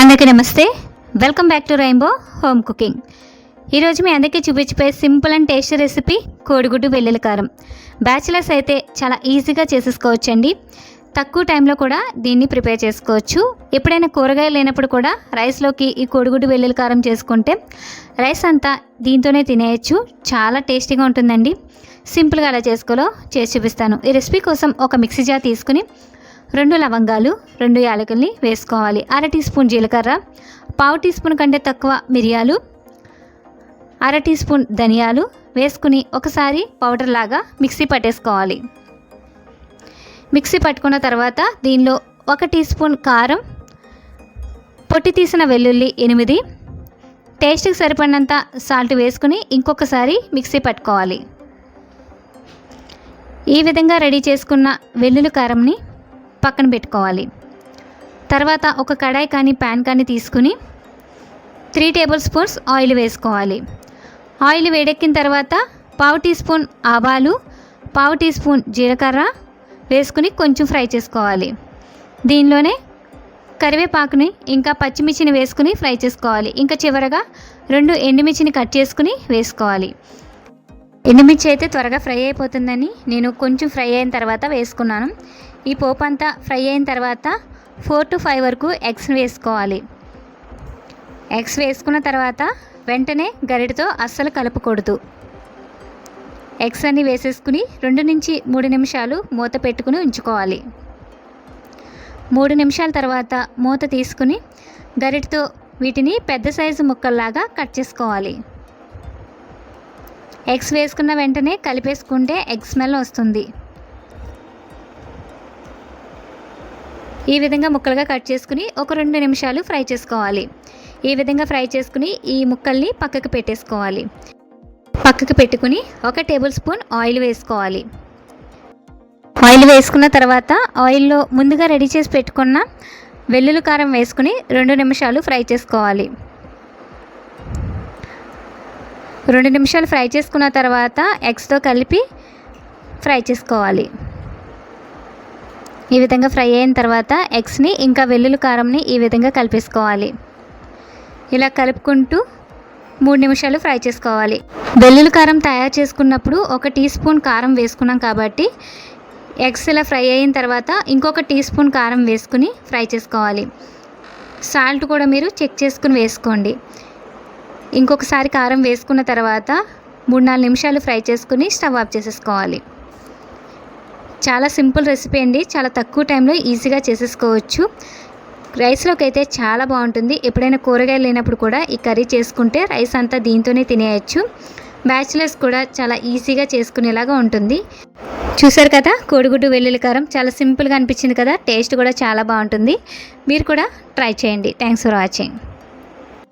అందరికీ నమస్తే. Welcome back to Rainbow home cooking ఈరోజు మీ అందరికీ చూపించిపోయే సింపుల్ అండ్ టేస్టీ రెసిపీ కోడిగుడ్డు వెల్లుల్లి కారం. బ్యాచిలర్స్ అయితే చాలా ఈజీగా చేసేసుకోవచ్చండి. తక్కువ టైంలో కూడా దీన్ని ప్రిపేర్ చేసుకోవచ్చు. ఎప్పుడైనా కూరగాయలు లేనప్పుడు కూడా రైస్లోకి ఈ కోడిగుడ్డు వెల్లుల్లి కారం చేసుకుంటే రైస్ అంతా దీంతోనే తినేయచ్చు. చాలా టేస్టీగా ఉంటుందండి. సింపుల్గా అలా చేసుకోలో చేసి చూపిస్తాను. ఈ రెసిపీ కోసం ఒక మిక్సీ జార్ తీసుకుని రెండు లవంగాలు రెండు యాలకుల్ని వేసుకోవాలి. అర టీ స్పూన్ జీలకర్ర పావు టీ స్పూన్ కంటే తక్కువ మిరియాలు అర టీ స్పూన్ ధనియాలు వేసుకుని ఒకసారి పౌడర్ లాగా మిక్సీ పట్టేసుకోవాలి. మిక్సీ పట్టుకున్న తర్వాత దీనిలో ఒక టీ స్పూన్ కారం పొట్టి తీసిన వెల్లుల్లి ఎనిమిది టేస్ట్కి సరిపడినంత సాల్ట్ వేసుకుని ఇంకొకసారి మిక్సీ పట్టుకోవాలి. ఈ విధంగా రెడీ చేసుకున్న వెల్లుల్లి కారంని పక్కన పెట్టుకోవాలి. తర్వాత ఒక కడాయి కానీ ప్యాన్ కానీ తీసుకుని త్రీ టేబుల్ స్పూన్స్ ఆయిల్ వేసుకోవాలి. ఆయిల్ వేడెక్కిన తర్వాత పావు టీ స్పూన్ ఆవాలు పావు టీ స్పూన్ జీలకర్ర వేసుకుని కొంచెం ఫ్రై చేసుకోవాలి. దీనిలోనే కరివేపాకుని ఇంకా పచ్చిమిర్చిని వేసుకుని ఫ్రై చేసుకోవాలి. ఇంకా చివరగా రెండు ఎండుమిర్చిని కట్ చేసుకుని వేసుకోవాలి. ఎండుమిర్చి అయితే త్వరగా ఫ్రై అయిపోతుందని నేను కొంచెం ఫ్రై అయిన తర్వాత వేసుకున్నాను. ఈ పోపు అంతా ఫ్రై అయిన తర్వాత ఫోర్ టు ఫైవ్ వరకు ఎగ్స్ వేసుకోవాలి. ఎగ్స్ వేసుకున్న తర్వాత వెంటనే గరిటతో అస్సలు కలపకూడదు. ఎగ్స్ అన్ని వేసేసుకుని రెండు నుంచి మూడు నిమిషాలు మూత పెట్టుకుని ఉంచుకోవాలి. మూడు నిమిషాల తర్వాత మూత తీసుకుని గరిటతో వీటిని పెద్ద సైజు ముక్కల్లాగా కట్ చేసుకోవాలి. ఎగ్స్ వేసుకున్న వెంటనే కలిపేసుకుంటే ఎగ్ స్మెల్ వస్తుంది. ఈ విధంగా ముక్కలుగా కట్ చేసుకుని ఒక రెండు నిమిషాలు ఫ్రై చేసుకోవాలి. ఈ విధంగా ఫ్రై చేసుకుని ఈ ముక్కల్ని పక్కకు పెట్టేసుకోవాలి. పక్కకు పెట్టుకుని ఒక టేబుల్ స్పూన్ ఆయిల్ వేసుకోవాలి. ఆయిల్ వేసుకున్న తర్వాత ఆయిల్లో ముందుగా రెడీ చేసి పెట్టుకున్న వెల్లుల్లి కారం వేసుకుని రెండు నిమిషాలు ఫ్రై చేసుకోవాలి. రెండు నిమిషాలు ఫ్రై చేసుకున్న తర్వాత ఎగ్స్తో కలిపి ఫ్రై చేసుకోవాలి. ఈ విధంగా ఫ్రై అయిన తర్వాత ఎగ్స్ని ఇంకా వెల్లుల్లి కారంని ఈ విధంగా కలిపేసుకోవాలి. ఇలా కలుపుకుంటూ మూడు నిమిషాలు ఫ్రై చేసుకోవాలి. వెల్లుల్లి కారం తయారు చేసుకున్నప్పుడు ఒక టీ స్పూన్ కారం వేసుకున్నాం కాబట్టి ఎగ్స్ ఇలా ఫ్రై అయిన తర్వాత ఇంకొక టీ స్పూన్ కారం వేసుకుని ఫ్రై చేసుకోవాలి. సాల్ట్ కూడా మీరు చెక్ చేసుకుని వేసుకోండి. ఇంకొకసారి కారం వేసుకున్న తర్వాత మూడు నాలుగు నిమిషాలు ఫ్రై చేసుకుని స్టవ్ ఆఫ్ చేసేసుకోవాలి. చాలా సింపుల్ రెసిపీ అండి. చాలా తక్కువ టైంలో ఈజీగా చేసేసుకోవచ్చు. రైస్లోకి అయితే చాలా బాగుంటుంది. ఎప్పుడైనా కూరగాయలు లేనప్పుడు కూడా ఈ కర్రీ చేసుకుంటే రైస్ అంతా దీంతోనే తినేయచ్చు. బ్యాచిలర్స్ కూడా చాలా ఈజీగా చేసుకునేలాగా ఉంటుంది. చూసారు కదా కోడిగుడ్డు వెల్లుల్లి కారం చాలా సింపుల్గా అనిపించింది కదా. టేస్ట్ కూడా చాలా బాగుంటుంది. మీరు కూడా ట్రై చేయండి. Thanks for watching.